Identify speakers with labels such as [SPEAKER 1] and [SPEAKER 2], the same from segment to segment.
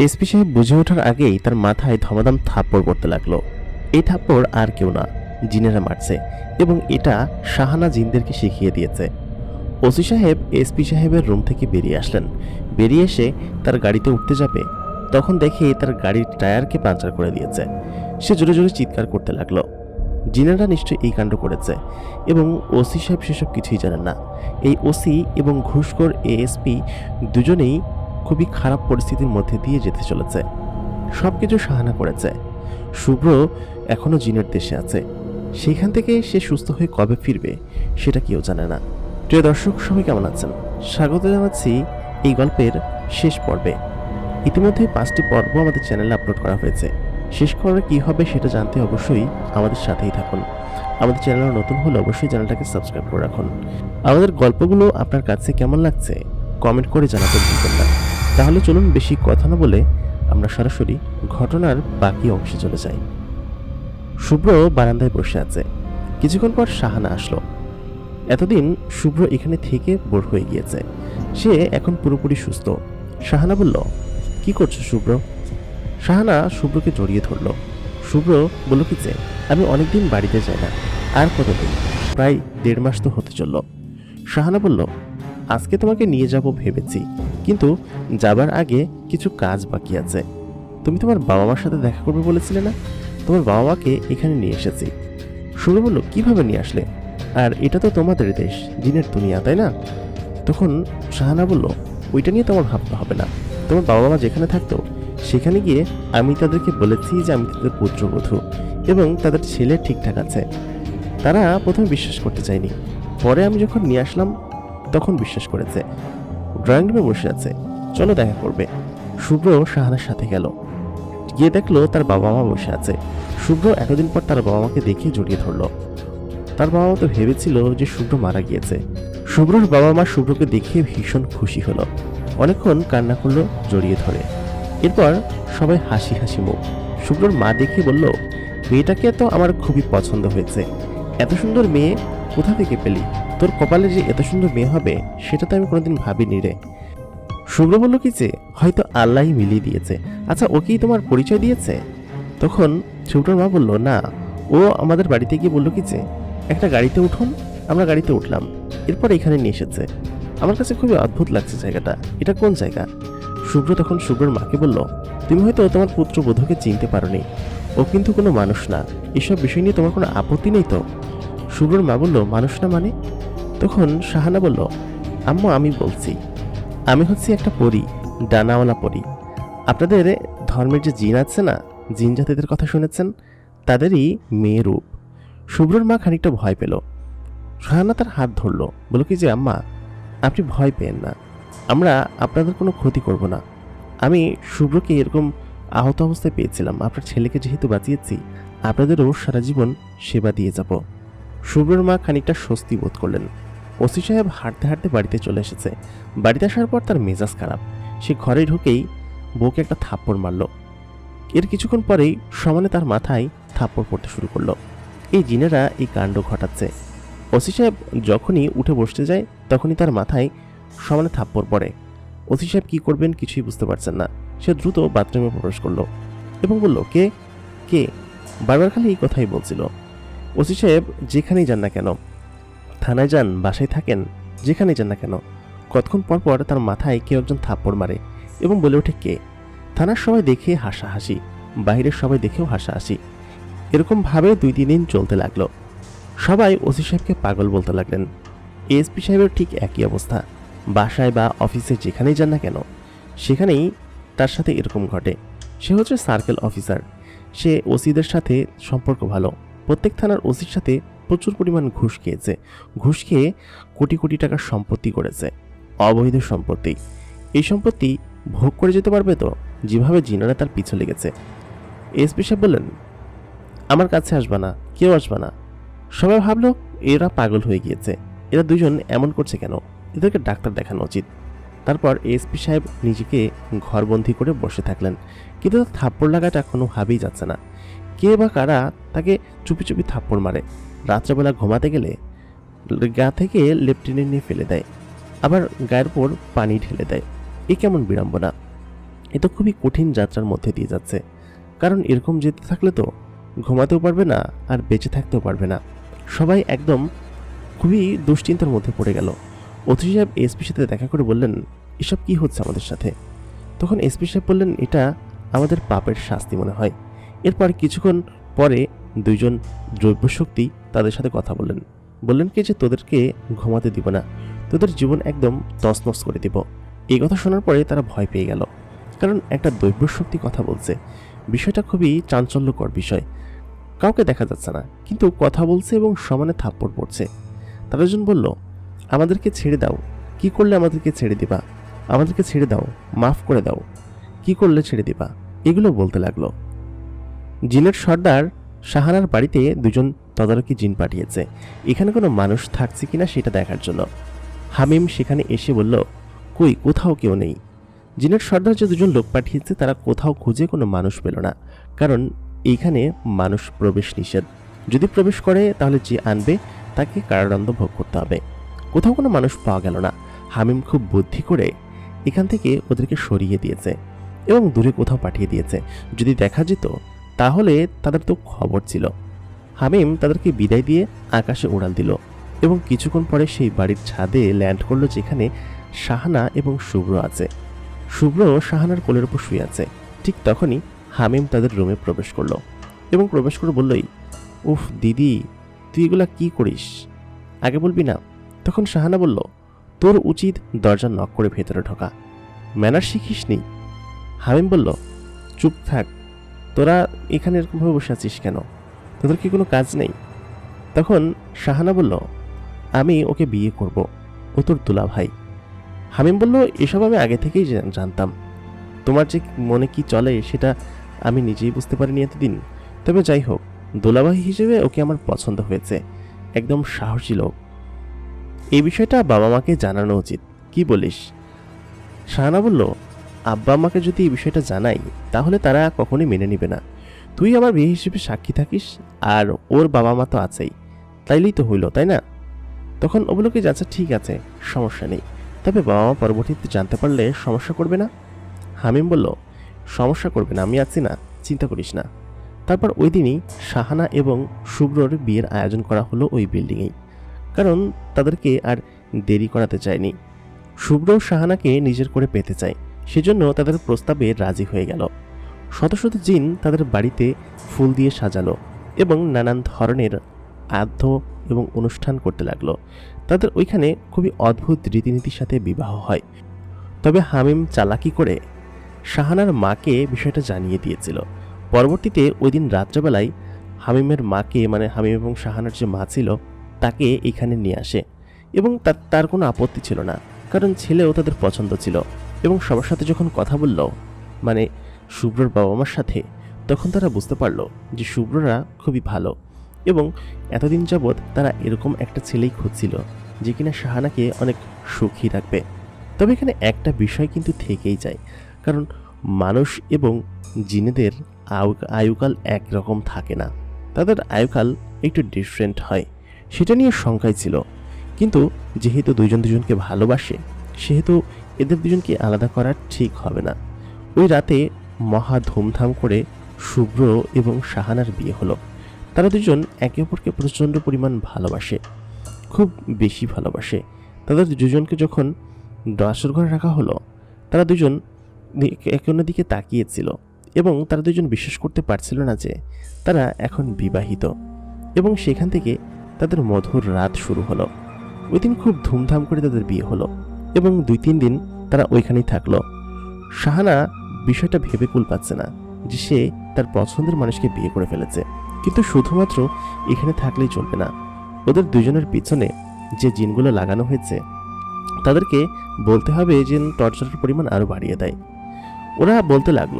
[SPEAKER 1] SP সাহেব বুঝে ওঠার আগেই তার মাথায় ধমাধম থাপ্পড় পড়তে লাগল। এই থাপ্পড় আর কেউ না, জিনেরা মারছে এবং এটা শাহানা জিনদেরকে শিখিয়ে দিয়েছে। ওসি সাহেব এসপি সাহেবের রুম থেকে বেরিয়ে আসলেন। বেরিয়ে এসে তার গাড়িতে উঠতে যাবে, তখন দেখে তার গাড়ির টায়ারকে পাঞ্চার করে দিয়েছে। সে জোরে জোরে চিৎকার করতে লাগল। জিনেরা নিশ্চয়ই এই কাণ্ড করেছে এবং ওসি সাহেব সেসব কিছুই জানেন না। এই ওসি এবং ঘুষখোর এএসপি দুজনেই খুবই খারাপ পরিস্থিতির মধ্যে দিয়ে যেতে চলেছে। সব কিছু সাহানা করেছে। শুভ্র এখনও জিনের দেশে আছে। সেখান থেকে সে সুস্থ হয়ে কবে ফিরবে, সেটা কেউ জানে না। প্রিয় দর্শক, সবাই কেমন আছেন? স্বাগত জানাচ্ছি এই গল্পের শেষ পর্বে। ইতিমধ্যে পাঁচটি পর্ব আমাদের চ্যানেলে আপলোড করা হয়েছে। শেষ করার কী হবে সেটা জানতে অবশ্যই আমাদের সাথেই থাকুন। আমাদের চ্যানেল নতুন হলে অবশ্যই চ্যানেলটাকে সাবস্ক্রাইব করে রাখুন। আমাদের গল্পগুলো আপনার কাছে কেমন লাগছে, কমেন্ট করে জানাতে ভুলবেন না। তাহলে চলুন বেশি কথা না বলে আমরা সরাসরি ঘটনার বাকি অংশে চলে যাই। শুভ্র বারান্দায় বসে আছে। কিছুক্ষণ পর সাহানা আসলো। এতদিন শুভ্র এখানে থেকে বোর হয়ে গিয়েছে। সে এখন পুরোপুরি সুস্থ। সাহানা বলল, কি করছ শুভ্র? সাহানা শুভ্রকে জড়িয়ে ধরল। শুভ্র বলল কি যে, আমি অনেকদিন বাড়িতে যাই না, আর কতদিন? প্রায় দেড় মাস তো হতে চলল। সাহানা বলল, আজকে তোমাকে নিয়ে যাব ভেবেছি। কিন্তু যাবার আগে কিছু কাজ বাকি আছে। তুমি তোমার বাবা মার সাথে দেখা করবে বলেছিলে না? তোমার বাবা মাকে এখানে নিয়ে এসেছি। শুভ্র বলল, কীভাবে নিয়ে আসলে? আর এটা তো তোমাদের দেশ, দিনের দুনিয়া, তাই না? তখন শাহানা বলল, ওইটা নিয়ে তোমার ভাবতে হবে না। তোমার বাবা মা যেখানে থাকতো, সেখানে গিয়ে আমি তাদেরকে বলেছি যে আমি তাদের পুত্রবধূ এবং তাদের ছেলে ঠিকঠাক আছে। তারা প্রথমে বিশ্বাস করতে চায়নি। পরে আমি যখন নিয়ে আসলাম, তখন বিশ্বাস করেছে। ড্রয়িং রুমে বসে আছে। চলো দেখা করবে। শুভ্র শাহানার সাথে গেল। গিয়ে দেখল তার বাবা মা বসে আছে। শুভ্র এতদিন পর তার বাবা মাকে দেখে জড়িয়ে ধরলো। তার বাবা মা তো ভেবেছিল যে শুভ্র মারা গিয়েছে। শুভ্রর বাবা মা শুভ্রকে দেখে ভীষণ খুশি হলো। অনেকক্ষণ কান্না করল, জড়িয়ে ধরে। এরপর সবাই হাসি হাসি মুখ। শুভ্রর মা দেখে বলল, মেয়েটাকে তো আমার খুবই পছন্দ হয়েছে। এত সুন্দর মেয়ে, কোথা থেকে পেলি? তোর কপালে যে এত সুন্দর মেয়ে হবে, সেটা তো আমি কোনোদিন ভাবিনি রে। শুভ্র বলল কি যে, হয়তো আল্লাহই মিলিয়ে দিয়েছে। আচ্ছা ওকেই তোমার পরিচয় দিয়েছে? তখন শুভ্রর মা বলল, না, ও আমাদের বাড়িতে গিয়ে বলল কি যে, একটা গাড়িতে উঠুন, আমরা গাড়িতে উঠলাম। এরপর এখানে নিয়ে এসেছে। আমার কাছে খুবই অদ্ভুত লাগছে জায়গাটা। এটা কোন জায়গা? শুভ্র তখন শুভ্রর মাকে বলল, তুমি হয়তো তোমার পুত্র বধূকে চিনতে পারোনি। ও কিন্তু কোনো মানুষ না। এসব বিষয় নিয়ে তোমার কোনো আপত্তি নেই তো? শুভ্রর মা বলল, মানুষ না মানে? তখন শাহানা বলল, আম্মু, আমি বলছি, আমি হচ্ছি একটা পরী, ডানাওয়ালা পরী। আপনাদের ধর্মের যে জিন আছে না, জিন জাতিদের কথা শুনেছেন? তাদেরই মেয়ে রূপ। শুভ্রর মা খানিকটা ভয় পেল। শাহানা তার হাত ধরলো বলো কি যে আম্মা, আপনি ভয় পেন না। আমরা আপনাদের কোনো ক্ষতি করব না। আমি শুভ্রকে এরকম আহত অবস্থায় পেয়েছিলাম। আপনার ছেলেকে যেহেতু বাঁচিয়েছি, আপনাদেরও সারা জীবন সেবা দিয়ে যাব। শুভ্রর মা খানিকটা স্বস্তি বোধ করলেন। ওসি সাহেব হাঁটতে হাঁটতে বাড়িতে চলে এসেছে। বাড়িতে আসার পর তার মেজাজ খারাপ। সে ঘরে ঢুকেই বউকে একটা থাপ্পড় মারল। এর কিছুক্ষণ পরেই সমানে তার মাথায় থাপ্পড় পড়তে শুরু করল। এই জিনেরা এই কাণ্ড ঘটাচ্ছে। ওসি সাহেব যখনই উঠে বসতে যায়, তখনই তার মাথায় সমানে থাপ্পড় পড়ে। ওসি সাহেব কী করবেন কিছুই বুঝতে পারছেন না। সে দ্রুত বাথরুমে প্রবেশ করল এবং বলল, কে? কে? বারবার খালি এই কথাই বলছিল। ওসি সাহেব যেখানেই যান না কেন থানায় যান, বাসায় থাকেন, যেখানেই যান না কেন। কতক্ষণ পর পর তার মাথায় কেউ একজন থাপ্পড় মারে এবং বলে ওঠে কে? থানার সবাই দেখে হাসাহাসি বাইরের সবাই দেখেও হাসাহাসি। এরকম ভাবে দুই তিন দিন চলতে লাগল। সবাই ওসি সাহেবকে পাগল বলতে লাগলেন। এসপি সাহেবের ঠিক একই অবস্থা। বাসায় বা অফিসে যেখানেই যান না কেন, সেখানেই তার সাথে এরকম ঘটে। সে হচ্ছে সার্কেল অফিসার। সে ওসিদের সাথে সম্পর্ক ভালো। প্রত্যেক থানার ওসির সাথে প্রচুর পরিমাণ ঘুষ খেয়েছে। ঘুষ খেয়ে কোটি কোটি টাকার সম্পত্তি করেছে অবৈধ সম্পত্তি। এই সম্পত্তি ভোগ করে যেতে পারবে তো? যেভাবে জিনারা তার পিছু লেগেছে। এসপি সাহেব বললেন, আমার কাছে আসবা না, কেউ আসবা না। সবাই ভাবলো, এরা পাগল হয়ে গিয়েছে। এরা দুজন এমন করছে কেন? এদেরকে ডাক্তার দেখানো উচিত। তারপর এসপি সাহেব নিজেকে ঘরবন্দি করে বসে থাকলেন। কিন্তু থাপ্পড় লাগাটা কোনোভাবেই যাচ্ছে না। কে বা কারা তাকে চুপি চুপি থাপ্পড় মারে। রাত্রেবেলা ঘুমাতে গেলে গা থেকে লেপটিনে নিয়ে ফেলে দেয়। আবার গায়ের উপর পানি ঢেলে দেয়। এ কেমন বিড়ম্বনা? এ তো খুবই কঠিন যাত্রার মধ্যে দিয়ে যাচ্ছে। কারণ এরকম যেতে থাকলে তো ঘুমাতেও পারবে না আর বেঁচে থাকতেও পারবে না। সবাই একদম খুবই দুশ্চিন্তার মধ্যে পড়ে গেল। অথি সাহেব এসপির সাথে দেখা করে বললেন, এসব কি হচ্ছে আমাদের সাথে? তখন এসপি সাহেব বললেন, এটা আমাদের পাপের শাস্তি মনে হয়। এরপর কিছুক্ষণ পরে দুইজন দ্রব্যশক্তি তাদের সাথে কথা বললেন। বললেন কি যে তোদেরকে ঘুমাতে দিব না। তোদের জীবন একদম তছনছ করে দিব। এই কথা শোনার পরে তারা ভয় পেয়ে গেল। কারণ একটা দৈব্য শক্তি কথা বলছে। বিষয়টা খুবই চাঞ্চল্যকর বিষয়। কাউকে দেখা যাচ্ছে না, কিন্তু কথা বলছে এবং সমানে থাপ্পড় পড়ছে। তারা একজন বলল, আমাদেরকে ছেড়ে দাও। কি করলে আমাদেরকে ছেড়ে দিবা? আমাদেরকে ছেড়ে দাও। মাফ করে দাও। কি করলে ছেড়ে দিবা? এগুলো বলতে লাগল। জিনের সর্দার সাহানার বাড়িতে দুজন তদারকি জিন পাঠিয়েছে। এখানে কোনো মানুষ থাকছে কিনা সেটা দেখার জন্য। হামিম সেখানে এসে বলল, কই, কোথাও কেউ নেই। জিনের সর্দার যে দুজন লোক পাঠিয়েছে, তারা কোথাও খুঁজে কোনো মানুষ পেল না। কারণ এইখানে মানুষ প্রবেশ নিষেধ। যদি প্রবেশ করে, তাহলে যে আনবে, তাকে কারাদণ্ড ভোগ করতে হবে। কোথাও কোনো মানুষ পাওয়া গেল না। হামিম খুব বুদ্ধি করে এখান থেকে ওদেরকে সরিয়ে দিয়েছে এবং দূরে কোথাও পাঠিয়ে দিয়েছে। যদি দেখা যেত, তাহলে তাদের তো খবর ছিল। হামিম তাদেরকে বিদায় দিয়ে আকাশে উড়াল দিল এবং কিছুক্ষণ পরে সেই বাড়ির ছাদে ল্যান্ড করল যেখানে শাহানা এবং শুভ্র আছে। শুভ্র শাহানার কোলের উপর শুয়ে আছে। ঠিক তখনই হামিম তাদের রুমে প্রবেশ করল এবং প্রবেশ করে বললই উফ, দিদি, তুই এগুলা কি করিস? আগে বলবি না। তখন শাহানা বলল, তোর উচিত দরজা নক করে ভেতরে ঢোকা। ম্যানার শিখিসনি? হামিম বলল, চুপ থাক, তোরা এখানে এরকমভাবে বসে আছিস কেন? তোদের কি কোনো কাজ নেই? তখন শাহানা বলল, আমি ওকে বিয়ে করব। ও তোর দুলা ভাই। হামিম বলল, এসব আমি আগে থেকেই জানতাম। তোমার যে মনে কি চলে সেটা আমি নিজেই বুঝতে পারিনি এতদিন। তবে যাই হোক দোলাভাই হিসেবে ওকে আমার পছন্দ হয়েছে। একদম সাহসী লোক। এই বিষয়টা বাবা মাকে জানানো উচিত। কি বলিস? শাহানা বলল, আব্বা আমাকে যদি এই বিষয়টা জানাই, তাহলে তারা কখনোই মেনে নেবে না। তুই আমার বিয়ে হিসেবে সাক্ষী থাকিস আর ওর বাবা মা তো আছেই। তাইলেই তো হইল তাই না? তখন ও বলল কি যে, আচ্ছা ঠিক আছে সমস্যা নেই। তবে বাবা মা পরবর্তীতে জানতে পারলে সমস্যা করবে না? হামিম বলল সমস্যা করবে না আমি আছি না চিন্তা করিস না। তারপর ওই দিনই শাহানা এবং শুভ্রর বিয়ের আয়োজন করা হলো ওই বিল্ডিংয়েই। কারণ তাদেরকে আর দেরি করাতে চায়নি। শুভ্র শাহানাকে নিজের করে পেতে চায় সেজন্য তাদের প্রস্তাবে রাজি হয়ে গেল। শত শত জিন তাদের বাড়িতে ফুল দিয়ে সাজালো এবং নানান ধরনের আদ্য এবং অনুষ্ঠান করতে লাগল। তাদের ওইখানে খুবই অদ্ভুত রীতিনীতির সাথে বিবাহ হয়। তবে হামিম চালাকি করে শাহানার মাকে বিষয়টা জানিয়ে দিয়েছিল। পরবর্তীতে ওই দিন রাত্রেবেলায় হামিমের মাকে মানে হামিম এবং শাহানার যে মা ছিল, তাকে এখানে নিয়ে আসে এবং তার তার কোনো আপত্তি ছিল না। কারণ ছেলেও তাদের পছন্দ ছিল এবং সবার সাথে যখন কথা বলল মানে শুভ্রর বাবা মার সাথে, তখন তারা বুঝতে পারল যে শুভ্ররা খুবই ভালো এবং এতদিন যাবৎ তারা এরকম একটা ছেলেই খুঁজছিল যে কিনা শাহানাকে অনেক সুখী রাখবে। তবে এখানে একটা বিষয় কিন্তু থেকেই যায়, কারণ মানুষ এবং জিনেদের আয়ুকাল একরকম থাকে না। তাদের আয়ুকাল একটু ডিফারেন্ট হয়, সেটা নিয়ে শঙ্কায় ছিল। কিন্তু যেহেতু দুইজন দুজনকে ভালোবাসে, সেহেতু এদের দুজনকে আলাদা করা ঠিক হবে না। ওই রাতে মহা ধুমধাম করে শুভ্র এবং শাহানার বিয়ে হলো। তারা দুজন একে অপরকে প্রচণ্ড পরিমাণ ভালোবাসে, খুব বেশি ভালোবাসে। তাদের দুজনকে যখন ডাসর ঘরে রাখা হলো, তারা দুজন একে অন্যের দিকে তাকিয়েছিল এবং তারা দুজন বিশ্বাস করতে পারছিল না যে তারা এখন বিবাহিত এবং সেখান থেকে তাদের মধুর রাত শুরু হলো। ওই দিন খুব ধুমধাম করে তাদের বিয়ে হলো এবং দুই তিন দিন তারা ওইখানেই থাকল। শাহানা বিষয়টা ভেবে কুল পাচ্ছে না যে সে তার পছন্দের মানুষকে বিয়ে করে ফেলেছে। কিন্তু শুধুমাত্র এখানে থাকলেই চলবে না। ওদের দুজনের পিছনে যে জিনগুলো লাগানো হয়েছে, তাদেরকে বলতে হবে যে টর্চারের পরিমাণ আরও বাড়িয়ে দেয়। ওরা বলতে লাগল,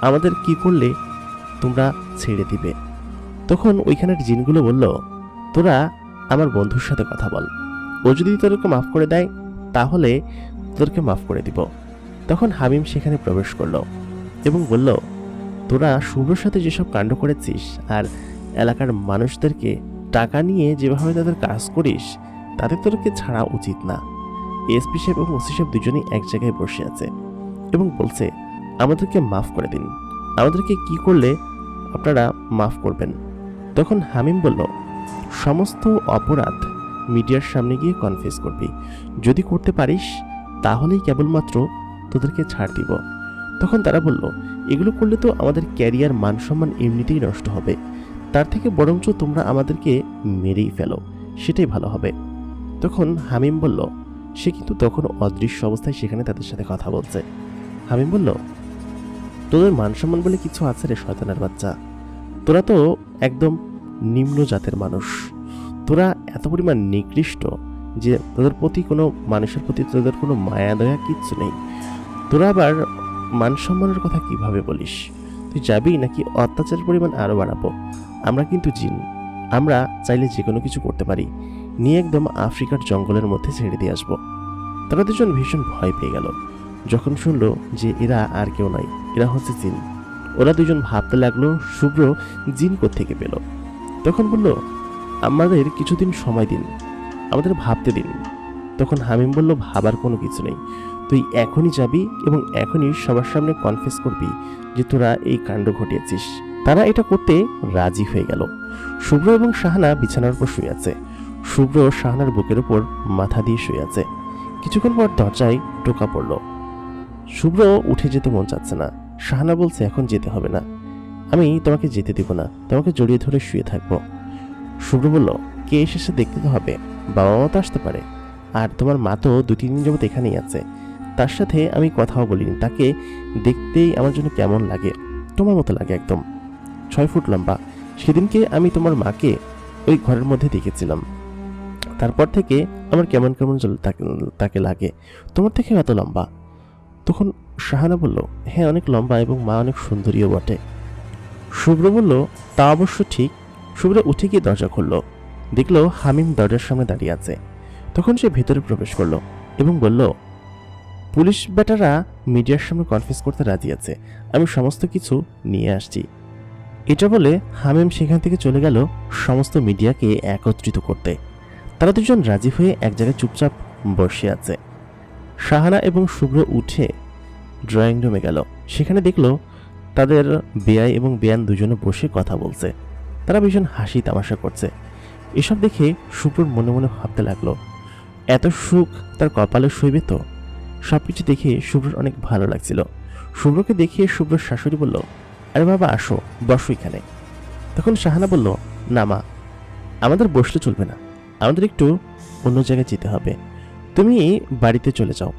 [SPEAKER 1] আমাদের কি করলে তোমরা ছেড়ে দিবে? তখন ওইখানের জিনগুলো বলল, তোরা আমার বন্ধুর সাথে কথা বল। ও যদি তোদেরকে মাফ করে দেয়, তাহলে তোদেরকে মাফ করে দিব। তখন হামিম সেখানে প্রবেশ করল এবং বলল, তোরা শুভ্রর সাথে যেসব কাণ্ড করেছিস আর এলাকার মানুষদেরকে টাকা নিয়ে যেভাবে তাদের কাজ করিস, তাতে তোরকে ছাড়া উচিত না। এসপি সাহেব এবং ওসি সাহেব দুজনেই এক জায়গায় বসে আছে এবং বলছে, আমাদেরকে মাফ করে দিন। আমাদেরকে কি করলে আপনারা মাফ করবেন? তখন হামিম বলল, সমস্ত অপরাধ মিডিয়ার সামনে গিয়ে কনফেস করবি। যদি করতে পারিস, তাহলেই কেবলমাত্র তোদেরকে ছাড় দিব। তখন তারা বলল, এগুলো করলে তো আমাদের ক্যারিয়ার মান সম্মান এমনিতেই নষ্ট হবে। তার থেকে বরঞ্চ তোমরা আমাদেরকে মেরেই ফেলো। সেটাই ভালো হবে। তখন হামিম বলল, সে কিন্তু তখন অদৃশ্য অবস্থায় সেখানে তাদের সাথে কথা বলছে। হামিম বলল, তোদের মান সম্মান বলে কিছু আছে রে শয়তানের বাচ্চা? তোরা তো একদম নিম্ন জাতের মানুষ। তোরা এত পরিমাণ নিকৃষ্ট যে তোদের প্রতি কোনো মানুষের প্রতি তোদের কোনো মায়া দয়া কিচ্ছু নেই। তোরা আবার মান সম্মানের কথা কীভাবে বলিস? তুই যাবি নাকি অত্যাচারের পরিমাণ আরও বাড়াবো? আমরা কিন্তু জিন। আমরা চাইলে যে কোনো কিছু করতে পারি। নিয়ে একদম আফ্রিকার জঙ্গলের মধ্যে ছেড়ে দিয়ে আসব। তারা দুজন ভীষণ ভয় পেয়ে গেল। যখন শুনলো যে এরা আর কেউ নয়, এরা হচ্ছে জিন। ওরা দুজন ভাবতে লাগল, শুভ্র জিন থেকে পেল? তখন বলল, আমাদের কিছুদিন সময় দিন। আমাদের ভাবতে দিন। তখন হামিম বলল, ভাবার কোনো কিছু নেই। তুই এখনই যাবি এবং এখনই সবার সামনে কনফেস করবি যে তোরা এই কাণ্ড ঘটিয়েছিস। তারা এটা করতে রাজি হয়ে গেল। শুভ্র এবং শাহানা বিছানার উপর শুয়ে আছে। শুভ্র শাহানার বুকের উপর মাথা দিয়ে শুয়ে আছে। কিছুক্ষণ পর দরজায় টোকা পড়ল। শুভ্র উঠে যেতে মন চাচ্ছে না। শাহানা বলছে, এখন যেতে হবে না। আমি তোমাকে যেতে দিব না। তোমাকে জড়িয়ে ধরে শুয়ে থাকব। শুভ্র বলল, কে এসেছে দেখতে তো হবে। বাবা মা তো আসতে পারে। আর তোমার মা তো দু তিন দিন যাবত এখানেই আছে। তার সাথে আমি কথাও বলিনি। তাকে দেখতেই আমার জন্য কেমন লাগে, তোমার মতো লাগে একদম। ছয় ফুট লম্বা। সেদিনকে আমি তোমার মাকে ওই ঘরের মধ্যে দেখেছিলাম। তারপর থেকে আমার কেমন কেমন তাকে লাগে। তোমার থেকে এত লম্বা। তখন শাহানা বলল হ্যাঁ অনেক লম্বা এবং মা অনেক সুন্দরীও বটে। শুভ্র বলল, তা অবশ্য ঠিক। শুভ্র উঠে গিয়ে দরজা খুলল। দেখল হামিম দরজার সামনে দাঁড়িয়ে আছে। তখন সে ভেতরে প্রবেশ করল এবং বলল পুলিশ বেটারা মিডিয়ার সামনে কনফেস করতে রাজি আছে। আমি সমস্ত কিছু নিয়ে আসছি। এটা বলে হামিম সেখান থেকে চলে গেল সমস্ত মিডিয়াকে একত্রিত করতে। তারা দুজন রাজি হয়ে এক জায়গায় চুপচাপ বসে আছে। সাহানা এবং শুভ্র উঠে ড্রয়িং রুমে গেল। সেখানে দেখল তাদের বেয়াই এবং বেয়ান দুজনে বসে কথা বলছে। তারা ভীষণ হাসি তামাশা করছে। এসব দেখে শুভ্রর মনে মনে ভাবতে লাগল, এত সুখ তার কপালে সইবে তো? সব কিছু দেখে শুভ্রর অনেক ভালো লাগছিল। শুভ্রকে দেখিয়ে শুভ্রর শাশুড়ি বলল, আরে বাবা, আসো, বসো এখানে। তখন শাহানা বলল, না মা, আমাদের বসলে চলবে না। আমাদের একটু অন্য জায়গায় যেতে হবে। তুমি বাড়িতে চলে যাও।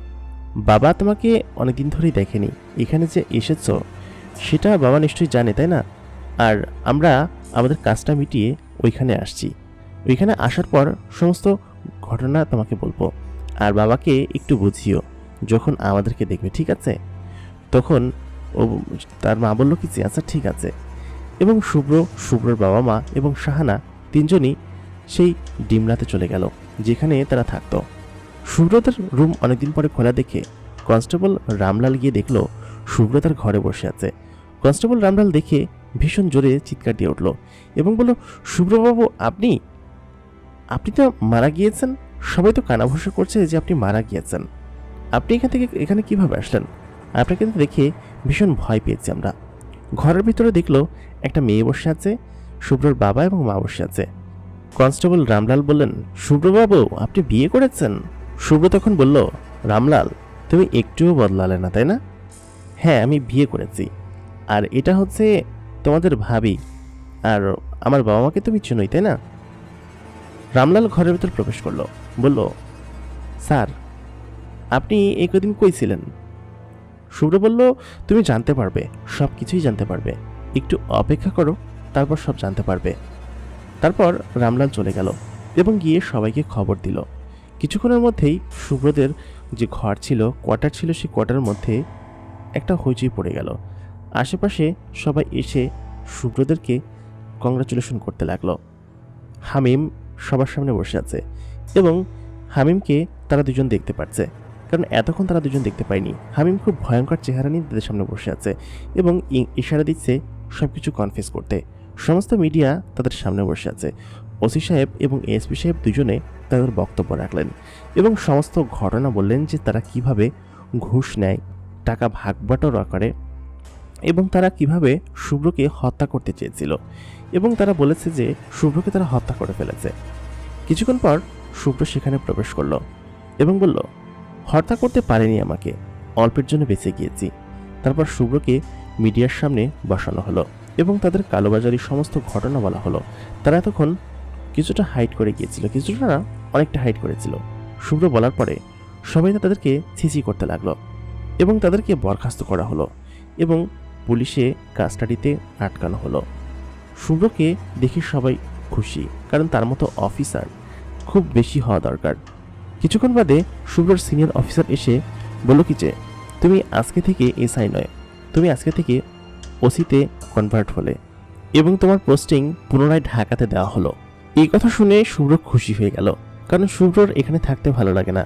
[SPEAKER 1] বাবা তোমাকে অনেকদিন ধরেই দেখেনি। এখানে যে এসেছ, সেটা বাবা নিশ্চয়ই জানে, তাই না? আর আমরা আমাদের কাজটা মিটিয়ে ওইখানে আসছি। ওইখানে আসার পর সমস্ত ঘটনা তোমাকে বলব। আর বাবাকে একটু বুঝিও। যখন আমাদেরকে দেখবে, ঠিক আছে? তখন ও তার মা বলল কি যে আচ্ছা ঠিক আছে। এবং শুভ্র, শুভ্রর বাবা মা এবং শাহানা তিনজনই সেই ডিমরাতে চলে গেল, যেখানে তারা থাকতো। শুভ্রতার রুম অনেকদিন পরে খোলা দেখে কনস্টেবল রামলাল গিয়ে দেখল, শুভ্র তার ঘরে বসে আছে। কনস্টেবল রামলাল দেখে ভীষণ জোরে চিৎকার দিয়ে উঠল এবং বলল, শুভ্রবাবু, আপনি আপনি তো মারা গিয়েছেন? সবাই তো কানাভূষা করছে যে আপনি মারা গিয়েছেন। আপনি এখান থেকে এখানে কীভাবে আসলেন? আপনাকে তো দেখে ভীষণ ভয় পেয়েছি আমরা। ঘরের ভিতরে দেখল একটা মেয়ে বসে আছে, শুভ্রর বাবা এবং মা বসে আছে। কনস্টেবল রামলাল বললেন, শুভ্রবাবু, আপনি বিয়ে করেছেন? শুভ্র তখন বলল, রামলাল, তুমি একটুও বদলালে না, তাই না? হ্যাঁ আমি বিয়ে করেছি। আর এটা হচ্ছে তোমাদের ভাবি। আর আমার বাবা মাকে তুমি চিনোই, তাই না? রামলাল ঘরের ভিতর প্রবেশ করল, বলল, স্যার আপনি এই কদিন কই ছিলেন? শুভ্র বলল, তুমি জানতে পারবে সব কিছুই জানতে পারবে। একটু অপেক্ষা করো, তারপর সব জানতে পারবে। তারপর রামলাল চলে গেল এবং গিয়ে সবাইকে খবর দিল। কিছুক্ষণের মধ্যেই শুভ্রদের যে ঘর ছিল, কোয়ার্টার ছিল, সেই কোয়ার্টারের মধ্যে একটা হইচই পড়ে গেল। আশেপাশে সবাই এসে শুভ্রদেরকে কংগ্রাচুলেশন করতে লাগল। হামিম সবার সামনে বসে আছে এবং হামিমকে তারা দুজন দেখতে পাচ্ছে কারণ এতক্ষণ তারা দুজন দেখতে পায়নি হামিম খুব ভয়ঙ্কর চেহারা নিয়ে তাদের সামনে বসে আছে এবং ইশারা দিচ্ছে সব কিছু কনফেস করতে। সমস্ত মিডিয়া তাদের সামনে বসে আছে। ওসি সাহেব এবং এসপি সাহেব দুজনে তাদের বক্তব্য রাখলেন এবং সমস্ত ঘটনা বললেন যে তারা কীভাবে ঘুষ নেয়, টাকা ভাগ বাটোয়ারা করে এবং তারা কীভাবে শুভ্রকে হত্যা করতে চেয়েছিল এবং তারা বলেছে যে শুভ্রকে তারা হত্যা করে ফেলেছে। কিছুক্ষণ পর শুভ্র সেখানে প্রবেশ করল এবং বলল হত্যা করতে পারেনি আমাকে। অল্পের জন্য বেঁচে গিয়েছি। তারপর শুভ্রকে মিডিয়ার সামনে বসানো হলো এবং তাদের কালোবাজারি সমস্ত ঘটনা বলা হলো। তারা এতক্ষণ কিছুটা হাইট করে গিয়েছিল, কিছুটা না, অনেকটা হাইট করেছিল। শুভ্র বলার পরে সবাই তাদেরকে ছিচি করতে লাগল এবং তাদেরকে বরখাস্ত করা হলো এবং পুলিশে কাস্টাডিতে আটকানো হলো। শুভ্রকে দেখে সবাই খুশি, কারণ তার মতো অফিসার খুব বেশি হওয়া দরকার। কিছুক্ষণ বাদে শুভ্রর সিনিয়র অফিসার এসে বলল কি যে, তুমি আজকে থেকে এসআই নয়। তুমি আজকে থেকে ওসিতে কনভার্ট হলে এবং তোমার পোস্টিং পুনরায় ঢাকাতে দেওয়া হলো। এই কথা শুনে শুভ্র খুশি হয়ে গেল, কারণ শুভ্রর এখানে থাকতে ভালো লাগে না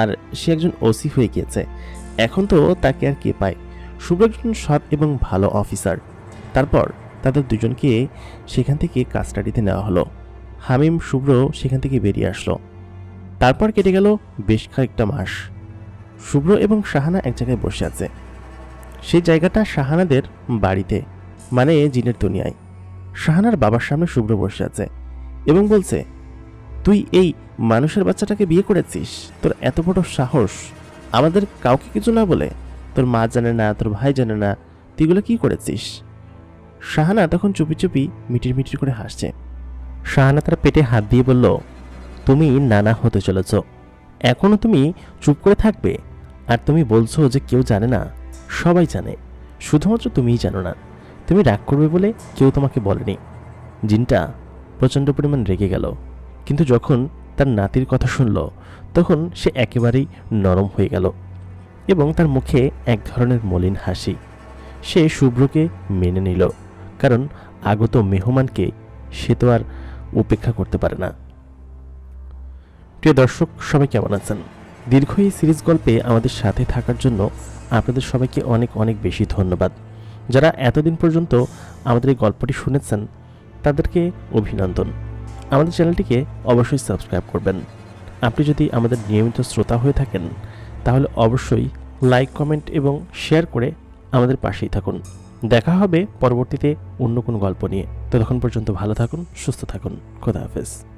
[SPEAKER 1] আর সে একজন ওসি হয়ে গিয়েছে। এখন তো তাকে আর কে পায়? শুভ্র একজন সৎ এবং ভালো অফিসার। তারপর তাদের দুজনকে সেখান থেকে কাস্টাডিতে নেওয়া হলো। হামিম শুভ্র সেখান থেকে বেরিয়ে আসলো। তারপর কেটে গেল বেশ কয়েকটা মাস। শুভ্র এবং শাহানা এক জায়গায় বসে আছে। সেই জায়গাটা শাহানাদের বাড়িতে মানে জিনের দুনিয়ায়। শাহানার বাবার সামনে শুভ্র বসে আছে এবং বলছে, তুই এই মানুষের বাচ্চাটাকে বিয়ে করেছিস? তোর এত বড় সাহস। আমাদের কাউকে কিছু না বলে। তোর মা জানে না, তোর ভাই জানে না, তুই এগুলো কি করেছিস? শাহানা তখন চুপি চুপি মিটির মিটির করে হাসছে। শাহানা তার পেটে হাত দিয়ে বলল তুমি নানা হতে চলেছ। এখনও তুমি চুপ করে থাকবে আর তুমি বলছো যে কেউ জানে না, সবাই জানে। শুধুমাত্র তুমিই জানো না। তুমি রাগ করবে বলে কেউ তোমাকে বলেনি। জিনটা প্রচণ্ড পরিমাণ রেগে গেল। কিন্তু যখন তার নাতির কথা শুনল, তখন সে একেবারেই নরম হয়ে গেল এবং তার মুখে এক ধরনের মলিন হাসি। সে শুভ্রকে মেনে নিল, কারণ আগত মেহমানকে সে তো আর উপেক্ষা করতে পারে না। প্রিয় দর্শক, সবাই কেমন আছেন? দীর্ঘ এই সিরিজ গল্পে আমাদের সাথে থাকার জন্য আপনাদের সবাইকে অনেক অনেক বেশি ধন্যবাদ। যারা এতদিন পর্যন্ত আমাদের এই গল্পটি শুনেছেন, তাদেরকে অভিনন্দন। আমাদের চ্যানেলটিকে অবশ্যই সাবস্ক্রাইব করবেন। আপনি যদি আমাদের নিয়মিত শ্রোতা হয়ে থাকেন, তাহলে অবশ্যই লাইক, কমেন্ট এবং শেয়ার করে আমাদের পাশেই থাকুন। দেখা হবে পরবর্তীতে অন্য কোনো গল্প নিয়ে। ততক্ষণ পর্যন্ত ভালো থাকুন, সুস্থ থাকুন। খোদা হাফেজ।